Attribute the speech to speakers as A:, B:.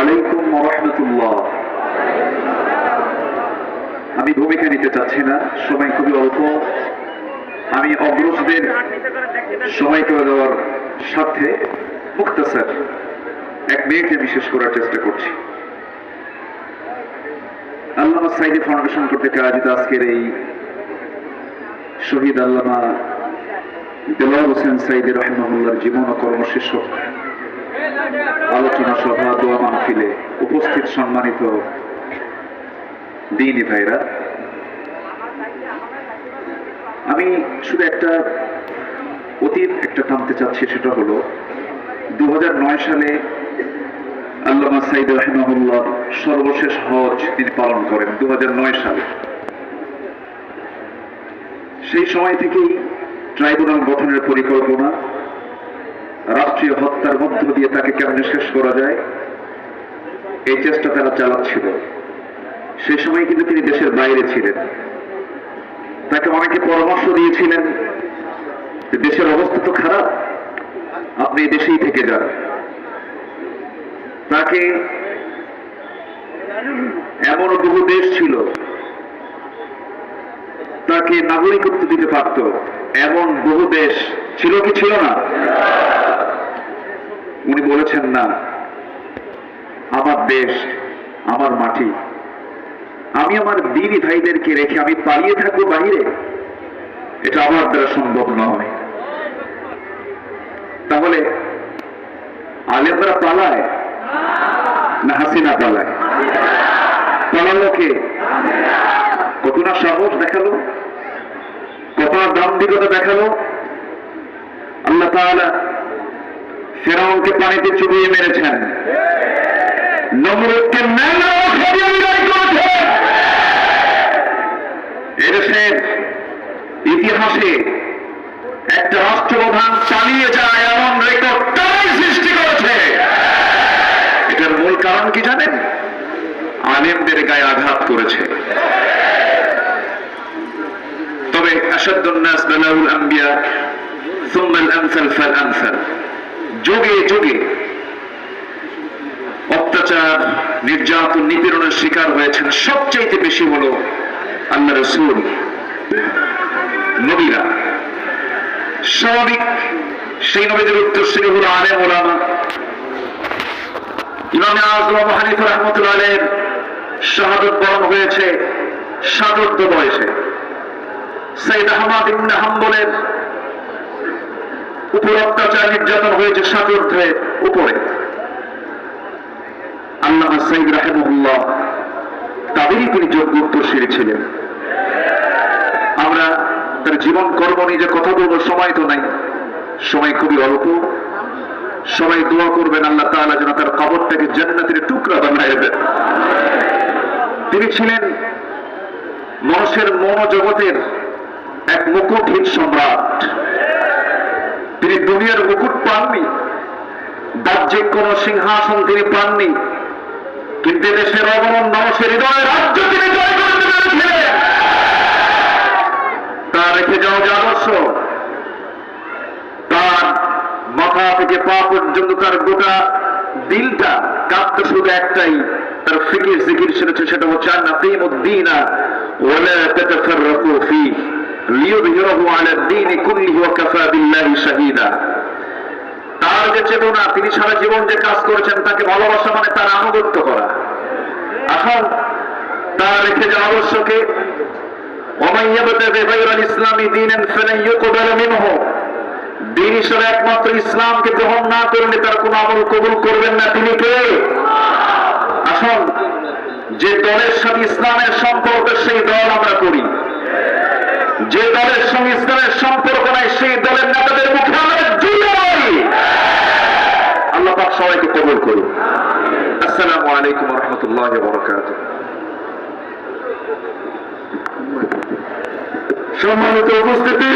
A: আলাইকুম রহমতুল্লাহ আমি ভূমিকা নিতে চাচ্ছি না, সময় খুবই অল্প। আমি অগ্রজদের সময় করে দেওয়ার সাথে মুক্তাসার এক মিনিটে বিশেষ করার চেষ্টা করছি। আল্লামা সাইদি ফাউন্ডেশন করতে আয়োজিত আজকের এই শহীদ আল্লামা দেলাল হোসেন সাইদি রহমানুল্লাহর জীবন ও কর্মশীর্ষক আলোচনা সভা, দোয়া মাহফিলে উপস্থিত সম্মানিত দিনী ভাইরা। আমি শুধু একটা অতীত একটা টানতে চাচ্ছি, সেটা হলো দু হাজার নয় সালে আল্লামা সাইদ রহমাহুল্লাহ সর্বশেষ হজ তিনি পালন করেন দু হাজার নয় সালে। সেই সময় থেকেই ট্রাইব্যুনাল গঠনের পরিকল্পনা রাষ্ট্রীয় হত্যার মধ্য দিয়ে তাকে কেমনে শেষ করা যায়? এই চেষ্টা তারা চালাচ্ছিল। সেই সময় কিন্তু তিনি দেশের বাইরে ছিলেন। তাকে অনেকে পরামর্শ দিয়েছিলেন দেশের অবস্থা তো খারাপ, আপনি দেশেই থেকে যান। তাকে এমন বহু দেশ ছিল, তাকে নাগরিকত্ব দিতে পারত। এমন বহু দেশ ছিল কি ছিল না? বলেছেন, না, আমার দেশ, আমার মাটি। আমি আমার দিদি ভাইদেরকে রেখে আমি পালিয়ে থাকব বাহিরে। এটা আমার দ্বারা সম্ভব নয়। তাহলে আলেমরা পালায় না হাসিনা পালায়? পালালো কে? কত না সাহস দেখাল? কত না দাম্ভিকতা দেখাল? আল্লাহ তাআলা ফেরাউনকে পানিতে চুবিয়ে মেরেছেন। নমরুদকে এদেশের ইতিহাসে একটা রাষ্ট্রপ্রধান চালিয়ে যায়, এমন রেকর্ড সৃষ্টি করেছে। এটার মূল কারণ কি জানেন? আলেমদের গায়ে আঘাত করেছে। তবে আম্বিয়া, সুম্মাল আমসাল ফাল আমসাল যুগে যুগে অত্যাচার, নির্যাতন, নিপীড়নের শিকার হয়েছেন। সবচাইতে বেশি হলো আল্লাহ রসুল, নবীরা। স্বাভাবিক, সেই নবীদের উত্তরসূরি হলো আলে ওলামা। ইমামে আজম হানিফা রহমতুল্লাহ আলের শাহাদত বরণ হয়েছে সাদর্দ বয়সে। সৈয়দ আহমদ ইবনে হাম্বলের উপর অত্যাচার নির্যাতন হয়েছে সাদর্ধের উপরে। আল্লাহ সাইদ রাহেমুল্লাহ তাদেরই তিনি যোগ্য উত্তরসূরি ছিলেন। আমরা তার জীবন কর্ম নিয়ে যে কথা বলব, সময় তো নাই। সময় খুবই অল্প। সবাই দোয়া করবেন, আল্লাহ তাআলা যেন তার কবরটাকে জান্নাতের টুকরা বানায় দেন। তিনি ছিলেন মানুষের মনোজগতের এক মুকুটহীন সম্রাট। তিনি দুনিয়ার মুকুট পাননি বাহ্যিক কোন সিংহাসন তিনি পাননি, কিন্তু দেশের অবরণ মানুষের হৃদয় রাজ্য তিনি জয় করতে পেরেছিলেন। তার রেখে যাওয়া যে আদর্শ। তার মাথা থেকে পা পর্যন্ত তার গোটা দিলটা কাঁপতে শুধু একটাই, তার ফিকির জিকির শুনেছে সেটা হচ্ছে আন্না কিমুদ্দিনা ওয়ালা তাতাফাররাকু ফীহ। লিউযহিরাহু আলা দ্বীনি কুল্লিহি ওয়া কাফা বিল্লাহি শাহীদা। তার যে চেতনা, তিনি সারা জীবন যে কাজ করেছেন, তাকে ভালোবাসা মানে তার আনুগত্য করা। এখন তার রেখে যাওয়া আবশ্যকে ইসলামী দিনেন দিন হিসেবে একমাত্র ইসলামকে গ্রহণ না করলে তার কোন আমল কবুল করবেন না তিনি কে? আসুন, যে দলের সাথে ইসলামের সম্পর্ক, সেই দল আমরা করি। সম্পর্ক নাই সেই দলের নেতাদের মুখে আমরা জুড়ে আল্লাহ পাক সবাইকে কবুল করুন। আসসালামু আলাইকুম রহমতুল্লাহ বরকাত
B: সম্মানিত উপস্থিতি